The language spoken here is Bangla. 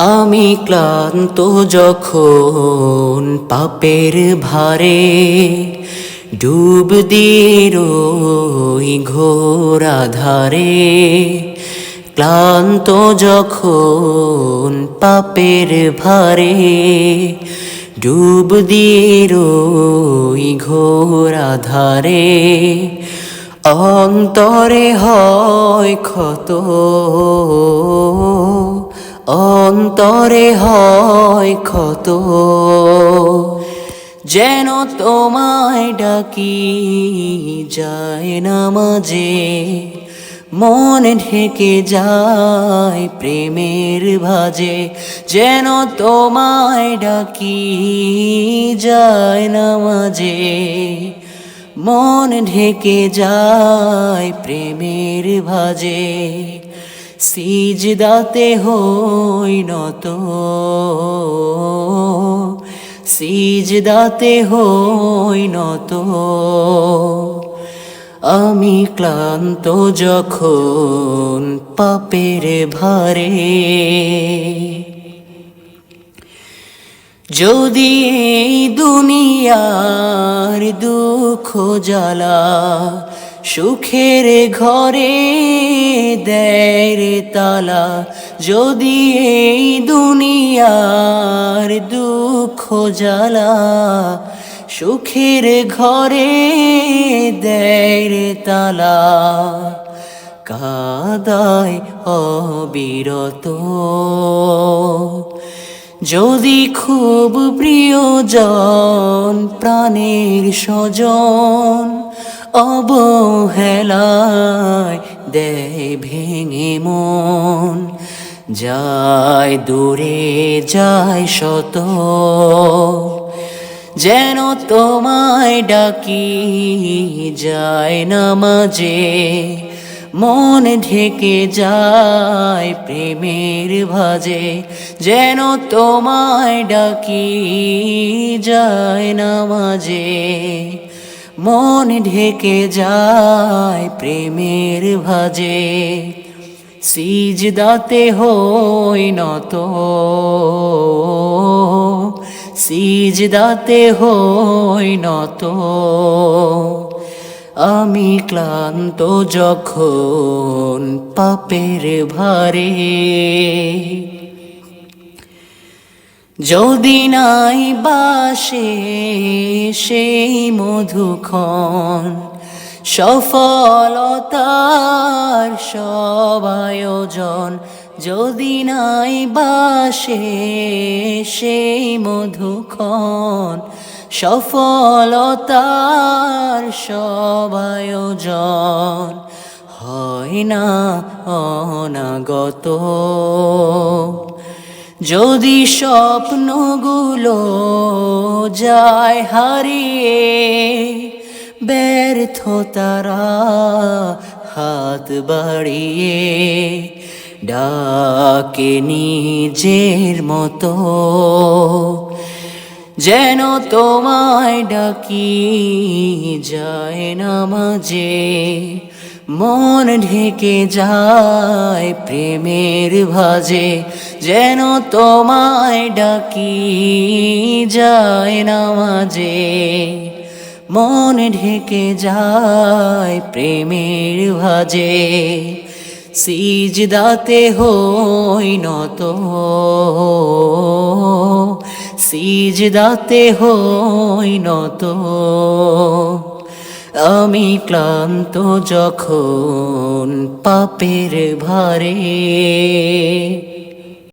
আমি ক্লান্ত যখন পাপের ভারে ডুব দিয়ে ঘোর আধারে। ক্লান্ত যখন পাপের ভারে ডুব দিয়ে ঘোর আধারে। অন্তরে হয় ক্ষত অন্তরে হয় ক্ষত। যেন তোমায় ডাকি যায় না মাঝে, মন ঢেকে যায় প্রেমের ভাজে। যেন তোমায় ডাকি যায় না মাঝে, মন ঢেকে যায় প্রেমের ভাজে। সিজদাতে হই নত। সিজদাতে হই নত। আমি ক্লান্ত যখন পাপের ভারে। যদি এই দুনিয়ার দুঃখ জ্বালা সুখের ঘরে দেয় তালা, যদি এই দুনিয়ার দুঃখ জ্বালা, সুখের ঘরে দেয় তালা, কাদায় অবিরত। যদি খুব প্রিয়জন প্রাণের স্বজন অবহেলায় দেয় ভেঙে মন। যায় দূরে, যায় শত যেন তোমায় ডাকি, যায় না মাঝে। মন ঢেকে যায় প্রেমের ভাজে। যেন তোমায় ডাকি, যায় না মাঝে। মন ঢেকে যায় প্রেমের ভাজে। সিজদাতে হই নত। সিজদাতে হই নত। আমি ক্লান্ত যখন পাপের ভারে। যদি নাই বাসে সেই মধুক্ষণ, সফলতার সব আয়োজন। যদি নাই বাসে সেই মধুক্ষণ, সফলতার সবায়োজন হয় না অনাগত। যদি স্বপ্নগুলো যায় হারিয়ে ব্যর্থ তারা হাত বাড়িয়ে ডাকে নিজের মতো, যেন তোমায় ডাকি যায় না মাঝে। মন ঢেকে যায় প্রেমের ভাজে, যেন তোমায় ডাকি যায় না মাঝে মন ঢেকে যায় প্রেমের ভাজে, সিজদাতে হই নত। সিজদাতে হই নত। আমি ক্লান্ত যখন পাপের ভারে।